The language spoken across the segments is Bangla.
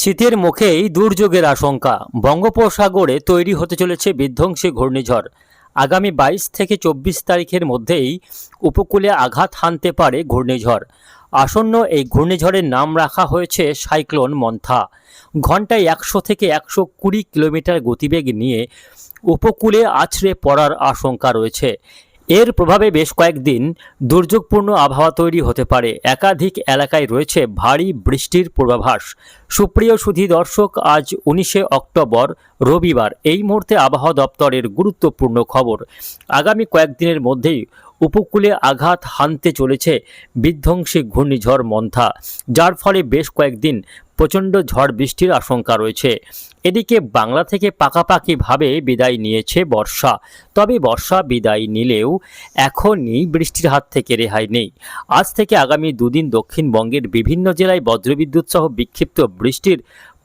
শীতের মুখেই দুর্যোগের আশঙ্কা। বঙ্গোপসাগরে তৈরি হতে চলেছে বিধ্বংসী ঘূর্ণিঝড়। আগামী বাইশ থেকে চব্বিশ তারিখের মধ্যেই উপকূলে আঘাত হানতে পারে ঘূর্ণিঝড়। আসন্ন এই ঘূর্ণিঝড়ের নাম রাখা হয়েছে সাইক্লোন মন্থা। ঘন্টায় একশো থেকে একশো কুড়ি কিলোমিটার গতিবেগ নিয়ে উপকূলে আছড়ে পড়ার আশঙ্কা রয়েছে। এর প্রভাবে বেশ কয়েকদিন দুর্যোগপূর্ণ আবহাওয়া তৈরি হতে পারে। একাধিক এলাকায় রয়েছে ভারী বৃষ্টির পূর্বাভাস। সুপ্রিয় সুধী দর্শক, আজ উনিশে অক্টোবর, রবিবার। এই মুহূর্তে আবহাওয়া দপ্তরের গুরুত্বপূর্ণ খবর। আগামী কয়েকদিনের মধ্যেই উপকূলে আঘাত হানতে চলেছে বিধ্বংসী ঘূর্ণিঝড় মন্থা, যার ফলে বেশ কয়েকদিন প্রচণ্ড ঝড় বৃষ্টির আশঙ্কা রয়েছে। এদিকে বাংলা থেকে পাকাপাকিভাবে বিদায় নিয়েছে বর্ষা, তবে বর্ষা বিদায় নিলেও এখনই বৃষ্টির হাত থেকে রেহাই নেই। আজ থেকে আগামী দুদিন দক্ষিণবঙ্গের বিভিন্ন জেলায় বজ্রবিদ্যুৎ সহ বিক্ষিপ্ত বৃষ্টির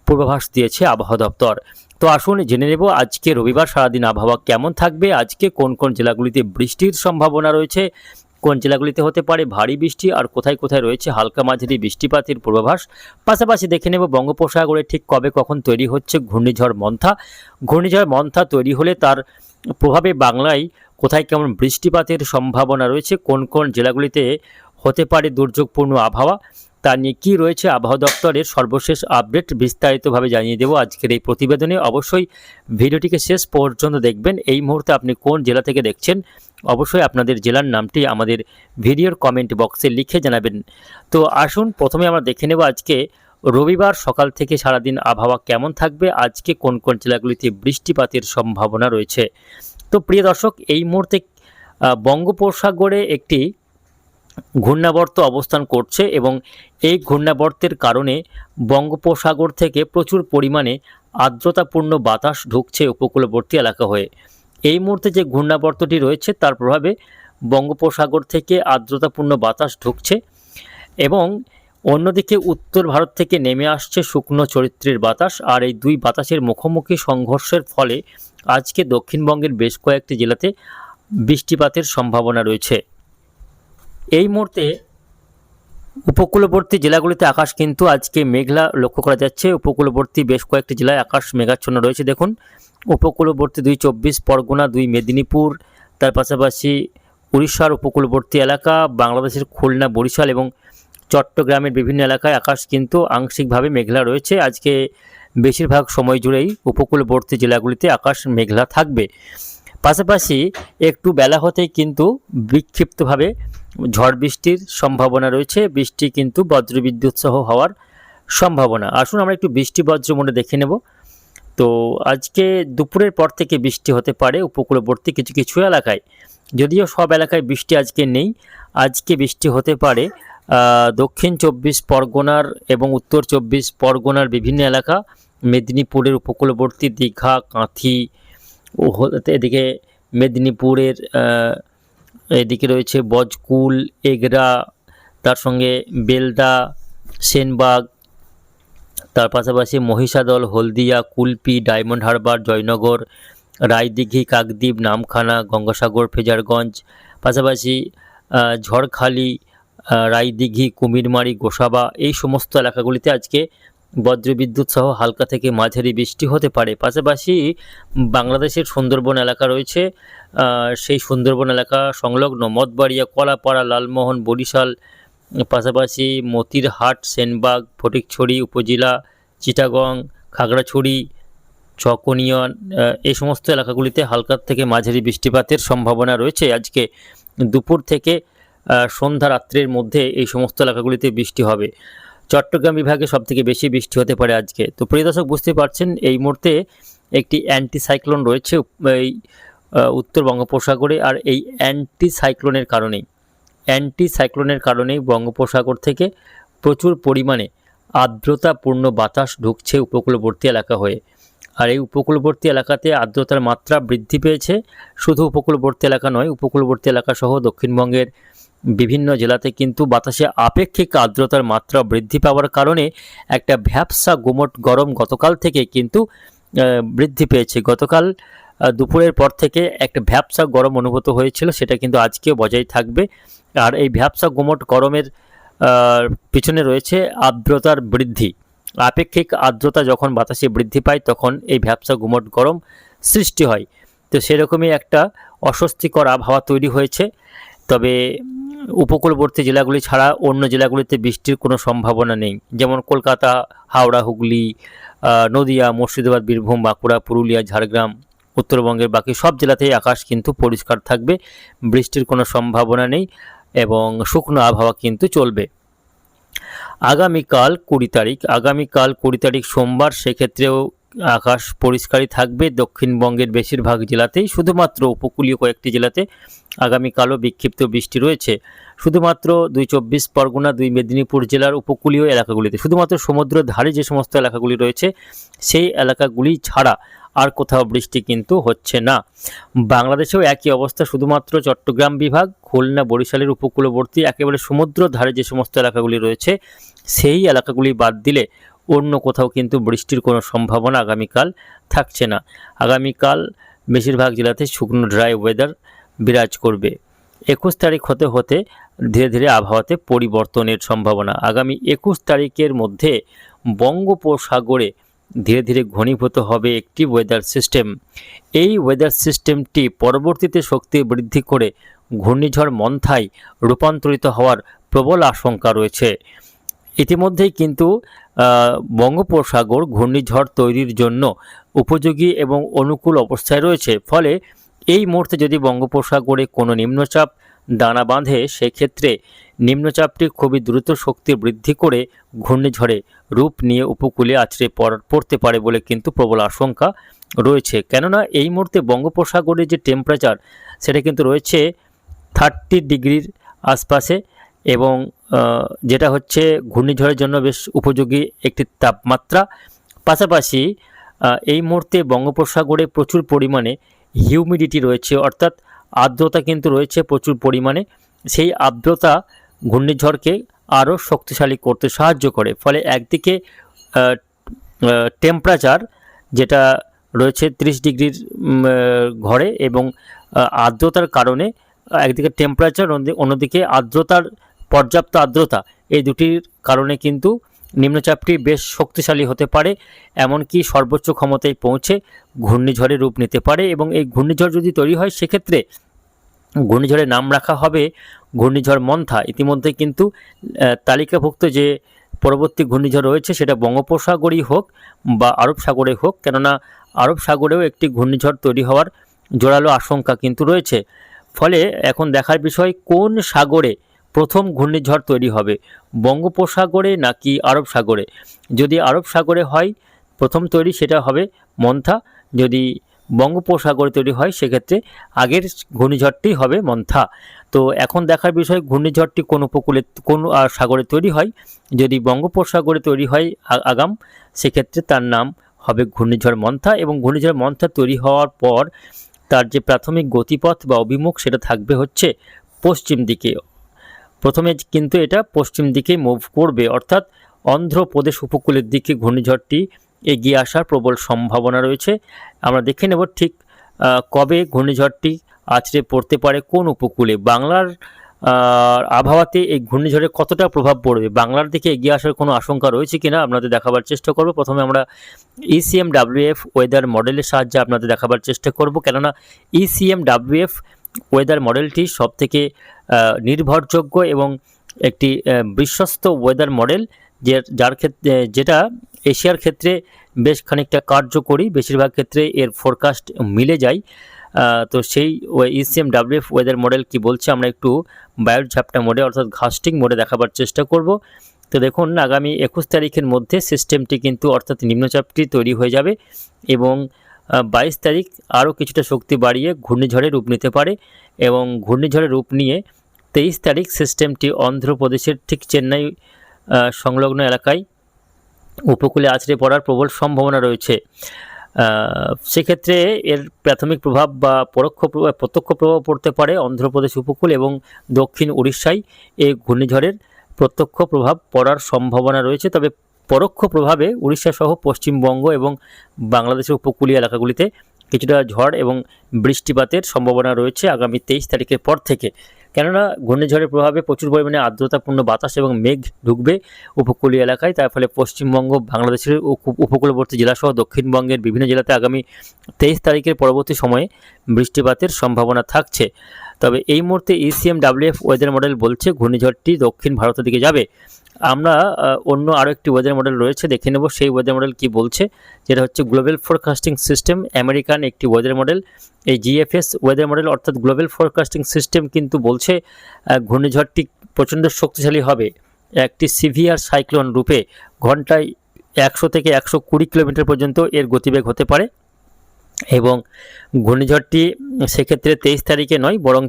পূর্বাভাস দিয়েছে আবহাওয়া দপ্তর। তো আসুন জেনে নেব আজকে রবিবার সারাদিন আবহাওয়া কেমন থাকবে, আজকে কোন কোন জেলাগুলিতে বৃষ্টির সম্ভাবনা রয়েছে, কোন জেলাগুলিতে হতে পারে ভারী বৃষ্টি আর কোথায় কোথায় রয়েছে হালকা মাঝারি বৃষ্টিপাতের পূর্বাভাস। পাশাপাশি দেখে নেব বঙ্গোপসাগরে ঠিক কবে কখন তৈরি হচ্ছে ঘূর্ণিঝড় মন্থা। ঘূর্ণিঝড় মন্থা তৈরি হলে তার প্রভাবে বাংলায় কোথায় কেমন বৃষ্টিপাতের সম্ভাবনা রয়েছে, কোন কোন জেলাগুলিতে হতে পারে দুর্যোগপূর্ণ আবহাওয়া। তা নিয়ে কী রয়েছে আবহাওয়া দপ্তরের সর্বশেষ আপডেট বিস্তারিতভাবে জানিয়ে দেবো আজকের এই প্রতিবেদনে। অবশ্যই ভিডিওটিকে শেষ পর্যন্ত দেখবেন। এই মুহূর্তে আপনি কোন জেলা থেকে দেখছেন, অবশ্যই আপনাদের জেলার নামটি আমাদের ভিডিওর কমেন্ট বক্সে লিখে জানাবেন। তো আসুন, প্রথমে আমরা দেখে নেব আজকে রবিবার সকাল থেকে সারাদিন আবহাওয়া কেমন থাকবে, আজকে কোন কোন জেলাগুলিতে বৃষ্টিপাতের সম্ভাবনা রয়েছে। তো প্রিয় দর্শক, এই মুহূর্তে বঙ্গোপসাগরে একটি ঘূর্ণাবর্ত অবস্থান করছে এবং এই ঘূর্ণাবর্তের কারণে বঙ্গোপসাগর থেকে প্রচুর পরিমাণে আর্দ্রতাপূর্ণ বাতাস ঢুকছে উপকূলবর্তী এলাকা হয়ে। এই মুহূর্তে যে ঘূর্ণাবর্তটি রয়েছে তার প্রভাবে বঙ্গোপসাগর থেকে আর্দ্রতাপূর্ণ বাতাস ঢুকছে এবং অন্যদিকে উত্তর ভারত থেকে নেমে আসছে শুকনো চরিত্রের বাতাস আর এই দুই বাতাসের মুখোমুখি সংঘর্ষের ফলে আজকে দক্ষিণবঙ্গের বেশ কয়েকটি জেলাতে বৃষ্টিপাতের সম্ভাবনা রয়েছে। এই মুহূর্তে উপকূলবর্তী জেলাগুলিতে আকাশ কিন্তু আজকে মেঘলা লক্ষ্য করা যাচ্ছে। উপকূলবর্তী বেশ কয়েকটি জেলায় আকাশ মেঘাচ্ছন্ন রয়েছে। দেখুন, উপকূলবর্তী দুই চব্বিশ, পরগনা দুই মেদিনীপুর, তার পাশাপাশি উড়িষ্যার উপকূলবর্তী এলাকা, বাংলাদেশের খুলনা, বরিশাল এবং চট্টগ্রামের বিভিন্ন এলাকায় আকাশ কিন্তু আংশিকভাবে মেঘলা রয়েছে। আজকে বেশিরভাগ সময় জুড়েই উপকূলবর্তী জেলাগুলিতে আকাশ মেঘলা থাকবে। পাশাপাশি একটু বেলা হতেই কিন্তু বিক্ষিপ্তভাবে ঝড় বৃষ্টির সম্ভাবনা রয়েছে। বৃষ্টি কিন্তু বজ্রবিদ্যুৎ সহ হওয়ার সম্ভাবনা। আসুন আমরা একটু বৃষ্টি বজ্র মনে দেখে নেব। তো আজকে দুপুরের পর থেকে বৃষ্টি হতে পারে উপকূলবর্তী কিছু কিছু এলাকায়। যদিও সব এলাকায় বৃষ্টি আজকে নেই। আজকে বৃষ্টি হতে পারে দক্ষিণ চব্বিশ পরগনার এবং উত্তর চব্বিশ পরগনার বিভিন্ন এলাকা। মেদিনীপুরের উপকূলবর্তী দীঘা, কাঁথি এদিকে মেদিনীপুরের এদিকে রয়েছে বজকুল, এগরা, তার সঙ্গে বেলদা, সেনবাগ, তার পাশাপাশি মহিষাদল, হলদিয়া, কুলপি, ডায়মন্ড হারবার, জয়নগর, রায়দিঘি, কাকদ্বীপ, নামখানা, গঙ্গাসাগর, ফেজারগঞ্জ, পাশাপাশি ঝড়খালি রায়দিঘি, কুমিরমারি, গোসাবা, এই সমস্ত এলাকাগুলিতে আজকে বজ্রবিদ্যুৎ সহ হালকা থেকে মাঝারি বৃষ্টি হতে পারে। পাশাপাশি বাংলাদেশের সুন্দরবন এলাকা রয়েছে। সেই সুন্দরবন এলাকা সংলগ্ন মঠবাড়িয়া, কলাপাড়া, লালমোহন, বরিশাল, পাশাপাশি মতিরহাট, সেনবাগ, ফটিকছড়ি উপজেলা, চিটাগং, খাগড়াছড়ি, চকনিয়ন এই সমস্ত এলাকাগুলিতে হালকা থেকে মাঝারি বৃষ্টিপাতের সম্ভাবনা রয়েছে। আজকে দুপুর থেকে সন্ধ্যা রাত্রের মধ্যে এই সমস্ত এলাকাগুলিতে বৃষ্টি হবে। চট্টগ্রাম বিভাগে সবথেকে বেশি বৃষ্টি হতে পারে আজকে। তো প্রিয় দর্শক, বুঝতে পারছেন, এই মুহূর্তে একটি অ্যান্টি সাইক্লোন রয়েছে এই উত্তর বঙ্গোপসাগরে আর এই অ্যান্টি সাইক্লোনের কারণেই। অ্যান্টি সাইক্লোনের কারণেই বঙ্গোপসাগর থেকে প্রচুর পরিমাণে আর্দ্রতাপূর্ণ বাতাস ঢুকছে উপকূলবর্তী এলাকা হয়ে। আর এই উপকূলবর্তী এলাকাতে আর্দ্রতার মাত্রা বৃদ্ধি পেয়েছে। শুধু উপকূলবর্তী এলাকা নয়, উপকূলবর্তী এলাকা সহ দক্ষিণবঙ্গের বিভিন্ন জেলাতে কিন্তু বাতাসে আপেক্ষিক আর্দ্রতার মাত্রা বৃদ্ধি পাওয়ার কারণে একটা ভ্যাবসা গুমট গরম গতকাল থেকে কিন্তু বৃদ্ধি পেয়েছে। গতকাল দুপুরের পর থেকে একটা ভ্যাবসা গরম অনুভূত হয়েছিল, সেটা কিন্তু আজকেও বজায় থাকবে। আর এই ভ্যাবসা গুমট গরমের পিছনে রয়েছে আর্দ্রতার বৃদ্ধি। আপেক্ষিক আর্দ্রতা যখন বাতাসে বৃদ্ধি পায়, তখন এই ভ্যাবসা গুমট গরম সৃষ্টি হয়। তো সেরকমই একটা অস্বস্তিকর আবহাওয়া তৈরি হয়েছে। তবে উপকূলবর্তী জেলাগুলি ছাড়া অন্য জেলাগুলিতে বৃষ্টির কোনো সম্ভাবনা নেই। যেমন কলকাতা, হাওড়া, হুগলি নদিয়া, মুর্শিদাবাদ, বীরভূম, বাঁকুড়া, পুরুলিয়া, ঝাড়গ্রাম, উত্তরবঙ্গের বাকি সব জেলাতেই আকাশ কিন্তু পরিষ্কার থাকবে, বৃষ্টির কোনো সম্ভাবনা নেই এবং শুকনো আবহাওয়া কিন্তু চলবে। আগামীকাল কুড়ি তারিখ, আগামীকাল কুড়ি তারিখ সোমবার সেক্ষেত্রেও আকাশ পরিষ্কারই থাকবে। দক্ষিণবঙ্গের বেশিরভাগ জেলাতেই শুধুমাত্র উপকূলীয় কয়েকটি জেলাতে আগামীকালও বিক্ষিপ্ত বৃষ্টি রয়েছে। শুধুমাত্র দুই চব্বিশ পরগনা, দুই মেদিনীপুর জেলার উপকূলীয় এলাকাগুলিতে, শুধুমাত্র সমুদ্র ধারে যে সমস্ত এলাকাগুলি রয়েছে, সেই এলাকাগুলি ছাড়া আর কোথাও বৃষ্টি কিন্তু হচ্ছে না। বাংলাদেশেও একই অবস্থা, শুধুমাত্র চট্টগ্রাম বিভাগ, খুলনা, বরিশালের উপকূলবর্তী, একেবারে সমুদ্র ধারে যে সমস্ত এলাকাগুলি রয়েছে, সেই এলাকাগুলি বাদ দিলে অন্য কোথাও কিন্তু বৃষ্টির কোনো সম্ভাবনা আগামীকাল থাকছে না। আগামীকাল বেশিরভাগ জেলাতে শুকনো ড্রাই ওয়েদার বিরাজ করবে। একুশ তারিখ হতে হতে ধীরে ধীরে আবহাওয়াতে পরিবর্তনের সম্ভাবনা। আগামী একুশ তারিখের মধ্যে বঙ্গোপসাগরে ধীরে ধীরে ঘনীভূত হবে একটি ওয়েদার সিস্টেম এই ওয়েদার সিস্টেমটি পরবর্তীতে শক্তি বৃদ্ধি করে ঘূর্ণিঝড় মন্থায় রূপান্তরিত হওয়ার প্রবল আশঙ্কা রয়েছে। ইতিমধ্যেই কিন্তু বঙ্গোপসাগর ঘূর্ণিঝড় তৈরির জন্য উপযোগী এবং অনুকূল অবস্থায় রয়েছে। ফলে এই মুহূর্তে যদি বঙ্গোপসাগরে কোনো নিম্নচাপ দানা বাঁধে, সেক্ষেত্রে নিম্নচাপটি খুবই দ্রুত শক্তি বৃদ্ধি করে ঘূর্ণিঝড়ে রূপ নিয়ে উপকূলে আছড়ে পড়- পড়তে পারে বলে কিন্তু প্রবল আশঙ্কা রয়েছে। কেননা এই মুহূর্তে বঙ্গোপসাগরের যে টেম্পারেচার সেটা কিন্তু রয়েছে থার্টি ডিগ্রির আশপাশে এবং যেটা হচ্ছে ঘূর্ণিঝড়ের জন্য বেশ উপযোগী একটি তাপমাত্রা। পাশাপাশি এই মুহূর্তে বঙ্গোপসাগরে প্রচুর পরিমাণে হিউমিডিটি রয়েছে, অর্থাৎ আর্দ্রতা কিন্তু রয়েছে প্রচুর পরিমাণে। সেই আর্দ্রতা ঘূর্ণিঝড়কে আরও শক্তিশালী করতে সাহায্য করে। ফলে একদিকে টেম্পারেচার যেটা রয়েছে ত্রিশ ডিগ্রির ঘরে এবং আর্দ্রতার কারণে একদিকে টেম্পারেচার অন্যদিকে আর্দ্রতার পর্যাপ্ত আর্দ্রতা। এই দুটির কারণে কিন্তু নিম্নচাপটি বেশ শক্তিশালী হতে পারে, এমনকি সর্বোচ্চ ক্ষমতায় পৌঁছে ঘূর্ণিঝড়ে রূপ নিতে পারে এবং এই ঘূর্ণিঝড় যদি তৈরি হয়, সেক্ষেত্রে ঘূর্ণিঝড়ের নাম রাখা হবে ঘূর্ণিঝড় মন্থা। ইতিমধ্যে কিন্তু তালিকাভুক্ত যে পরবর্তী ঘূর্ণিঝড় রয়েছে, সেটা বঙ্গোপসাগরই হোক বা আরব সাগরে হোক, কেননা আরব সাগরেও একটি ঘূর্ণিঝড় তৈরি হওয়ার জোরালো আশঙ্কা কিন্তু রয়েছে। ফলে এখন দেখার বিষয়, কোন সাগরে প্রথম ঘূর্ণিঝড় তৈরি হবে। বঙ্গোপসাগরে নাকি আরব সাগরে? যদি আরব সাগরে হয়, প্রথম তৈরি সেটা হবে মন্থা। যদি বঙ্গোপসাগরে তৈরি হয়, সেক্ষেত্রে আগের ঘূর্ণিঝড়টি হবে মন্থা। তো এখন দেখার বিষয়, ঘূর্ণিঝড়টি কোন উপকূলে, কোন সাগরে তৈরি হয়? যদি বঙ্গোপসাগরে তৈরি হয় আগাম, সেক্ষেত্রে তার নাম হবে ঘূর্ণিঝড় মন্থা এবং ঘূর্ণিঝড় মন্থা তৈরি হওয়ার পর তার যে প্রাথমিক গতিপথ বা অভিমুখ সেটা থাকবে হচ্ছে পশ্চিম দিকে। প্রথমে কিন্তু এটা পশ্চিম দিকে মুভ করবে, অর্থাৎ অন্ধ্রপ্রদেশ উপকূলের দিকে ঘূর্ণিঝড়টি এগিয়ে আসার প্রবল সম্ভাবনা রয়েছে। আমরা দেখে নেব ঠিক কবে ঘূর্ণিঝড়টি আছড়ে পড়তে পারে, কোন উপকূলে? বাংলার আবহাওয়াতে এই ঘূর্ণিঝড়ে কতটা প্রভাব পড়বে? বাংলার দিকে এগিয়ে আসার কোনো আশঙ্কা রয়েছে কিনা? আপনাদের দেখাবার চেষ্টা করব। প্রথমে আমরা E ইসিএম ডাব্লিউএফ ওয়েদার মডেলের সাহায্যে আপনাদের দেখাবার চেষ্টা করব। কেননা E ইসিএম ডাব্লিউএফ ওয়েদার মডেলটি সবথেকে নির্ভরযোগ্য এবং একটি বিশ্বস্ত ওয়েদার মডেল যে, যার ক্ষেত্রে, যেটা এশিয়ার ক্ষেত্রে বেশ খানিকটা কার্যকরী, বেশিরভাগ ক্ষেত্রে এর ফোরকাস্ট মিলে যায়। তো সেই ইসিএম ডাব্লিউএফ ওয়েদার মডেল কি বলছে আমরা একটু বায়োর ঝাপটা মোডে অর্থাৎ ঘাস্টিং মোডে দেখাবার চেষ্টা করব। তো দেখুন, আগামী একুশ তারিখের মধ্যে সিস্টেমটি কিন্তু অর্থাৎ নিম্নচাপটি তৈরি হয়ে যাবে এবং বাইশ তারিখ আরও কিছুটা শক্তি বাড়িয়ে ঘূর্ণিঝড়ে রূপ নিতে পারে এবং ঘূর্ণিঝড়ে রূপ নিয়ে তেইশ তারিখ সিস্টেমটি অন্ধ্রপ্রদেশের ঠিক চেন্নাই সংলগ্ন এলাকায় উপকূলে আছড়ে পড়ার প্রবল সম্ভাবনা রয়েছে। সেক্ষেত্রে এর প্রাথমিক প্রভাব বা পরোক্ষ প্রভাব প্রত্যক্ষ প্রভাব পড়তে পারে অন্ধ্রপ্রদেশ উপকূল এবং দক্ষিণ উড়িষ্যায় এই ঘূর্ণিঝড়ের প্রত্যক্ষ প্রভাব পড়ার সম্ভাবনা রয়েছে। তবে পরোক্ষ প্রভাবে উড়িষ্যা সহ পশ্চিমবঙ্গ এবং বাংলাদেশের উপকূলীয় এলাকাগুলিতে কিছুটা ঝড় এবং বৃষ্টিপাতের সম্ভাবনা রয়েছে আগামী তেইশ তারিখের পর থেকে। কেননা, ঘূর্ণিঝড়ের প্রভাবে প্রচুর পরিমাণে আর্দ্রতাপূর্ণ বাতাস এবং মেঘ ঢুকবে উপকূলীয় এলাকায়, তার ফলে পশ্চিমবঙ্গ, বাংলাদেশের উপ- উপকূলবর্তী জেলাসহ দক্ষিণবঙ্গের বিভিন্ন জেলাতে আগামী তেইশ তারিখের পরবর্তী সময়ে বৃষ্টিপাতের সম্ভাবনা থাকছে। তবে এই মুহূর্তে E ECM WF weather model বলছে, ঘূর্ণিঝড়টি দক্ষিণ ভারতের দিকে যাবে। আমরা অন্য আরও একটি ওয়েদার মডেল রয়েছে, দেখে নেব সেই ওয়েদার মডেল কি বলছে, যেটা হচ্ছে গ্লোবাল ফোরকাস্টিং সিস্টেম আমেরিকান একটি ওয়েদার মডেল এই জিএফএস ওয়েদার মডেল অর্থাৎ গ্লোবাল ফোরকাস্টিং সিস্টেম কিন্তু বলছে ঘূর্ণিঝড়টি প্রচণ্ড শক্তিশালী হবে। একটি সিভিয়ার সাইক্লোন রূপে ঘন্টায় একশো থেকে একশো কুড়ি কিলোমিটার পর্যন্ত এর গতিবেগ হতে পারে এবং ঘূর্ণিঝড়টি সেক্ষেত্রে তেইশ তারিখে নয় বরং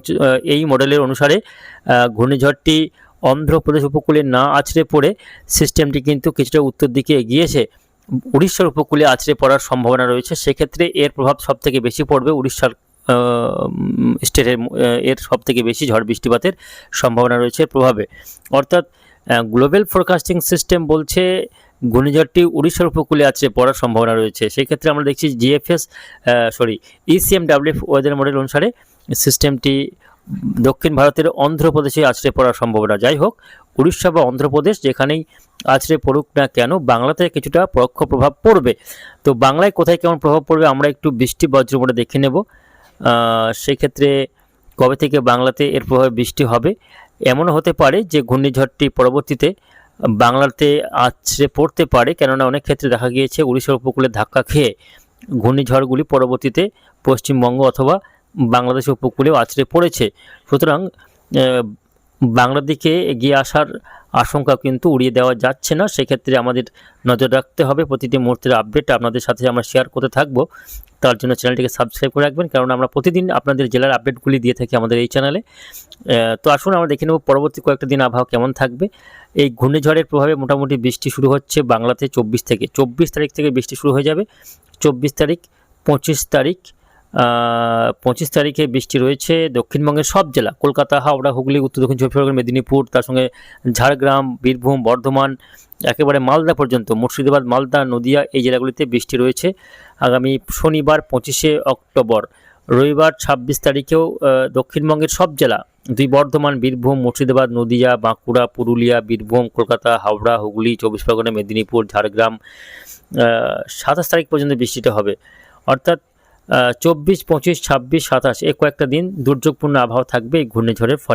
এই মডেলের অনুসারে ঘূর্ণিঝড়টি অন্ধ্রপ্রদেশ উপকূলে না আছড়ে পড়ে সিস্টেমটি কিন্তু কিছুটা উত্তর দিকে এগিয়েছে উড়িষ্যার উপকূলে আছড়ে পড়ার সম্ভাবনা রয়েছে। সেক্ষেত্রে এর প্রভাব সবথেকে বেশি পড়বে উড়িষ্যার স্টেটের এর সবথেকে বেশি ঝড় বৃষ্টিপাতের সম্ভাবনা রয়েছে প্রভাবে। অর্থাৎ গ্লোবাল ফোরকাস্টিং সিস্টেম বলছে ঘূর্ণিঝড়টি উড়িষ্যার উপকূলে আছে পড়ার সম্ভাবনা রয়েছে। সেক্ষেত্রে আমরা দেখছি GFS sorry ECM WF weather model অনুসারে সিস্টেমটি দক্ষিণ ভারতের অন্ধ্রপ্রদেশে আছড়ে পড়ার সম্ভাবনা। যাই হোক, উড়িষ্যা বা অন্ধ্রপ্রদেশ যেখানেই আছড়ে পড়ুক না কেন, বাংলাতে কিছুটা পরোক্ষ প্রভাব পড়বে। তো বাংলায় কোথায় কেমন প্রভাব পড়বে আমরা একটু বৃষ্টি বজ্রমোটে দেখে নেব। সেক্ষেত্রে কবে থেকে বাংলাতে এর প্রভাবে বৃষ্টি হবে? এমনও হতে পারে যে ঘূর্ণিঝড়টি পরবর্তীতে বাংলাতে আছড়ে পড়তে পারে, কেননা অনেক ক্ষেত্রে দেখা গিয়েছে উড়িষ্যার উপকূলে ধাক্কা খেয়ে ঘূর্ণিঝড়গুলি পরবর্তীতে পশ্চিমবঙ্গ অথবা বাংলাদেশ উপকূলেও আছড়ে পড়েছে। সুতরাং বাংলার দিকে এগিয়ে আসার আশঙ্কা কিন্তু উড়িয়ে দেওয়া যাচ্ছে না। সেক্ষেত্রে আমাদের নজর রাখতে হবে। প্রতিটি মুহূর্তের আপডেট আপনাদের সাথে আমরা শেয়ার করতে থাকব। তার জন্য চ্যানেলটিকে সাবস্ক্রাইব করে রাখবেন। কারণ আমরা প্রতিদিন আপনাদের জেলার আপডেটগুলি দিয়ে থাকি আমাদের এই চ্যানেলে তো আসুন আমরা দেখে নেব পরবর্তী কয়েকটা দিন আবহাওয়া কেমন থাকবে। এই ঘূর্ণিঝড়ের প্রভাবে মোটামুটি বৃষ্টি শুরু হচ্ছে বাংলাতে চব্বিশ থেকে। চব্বিশ তারিখ থেকে বৃষ্টি শুরু হয়ে যাবে। চব্বিশ তারিখ, পঁচিশ তারিখ পঁচিশ তারিখে বৃষ্টি রয়েছে দক্ষিণবঙ্গের সব জেলা, কলকাতা, হাওড়া, হুগলি, উত্তর দক্ষিণ, চব্বিশ পরগনা, মেদিনীপুর, তার সঙ্গে ঝাড়গ্রাম, বীরভূম, বর্ধমান, একেবারে মালদা পর্যন্ত, মুর্শিদাবাদ, মালদা, নদিয়া এই জেলাগুলিতে বৃষ্টি রয়েছে আগামী শনিবার পঁচিশে অক্টোবর। রবিবার ছাব্বিশ তারিখেও দক্ষিণবঙ্গের সব জেলা, দুই বর্ধমান, বীরভূম, মুর্শিদাবাদ, নদিয়া, বাঁকুড়া, পুরুলিয়া, বীরভূম, কলকাতা, হাওড়া, হুগলি, চব্বিশ পরগনা, মেদিনীপুর, ঝাড়গ্রাম সাতাশ তারিখ পর্যন্ত বৃষ্টিটা হবে। অর্থাৎ চব্বিশ পঁচিশ ছাব্বিশ সাতাশ এ কয়েকটা দিন দুর্যোগপূর্ণ আবহাওয়া থাকবে এই ঘূর্ণিঝড়ের ফলে।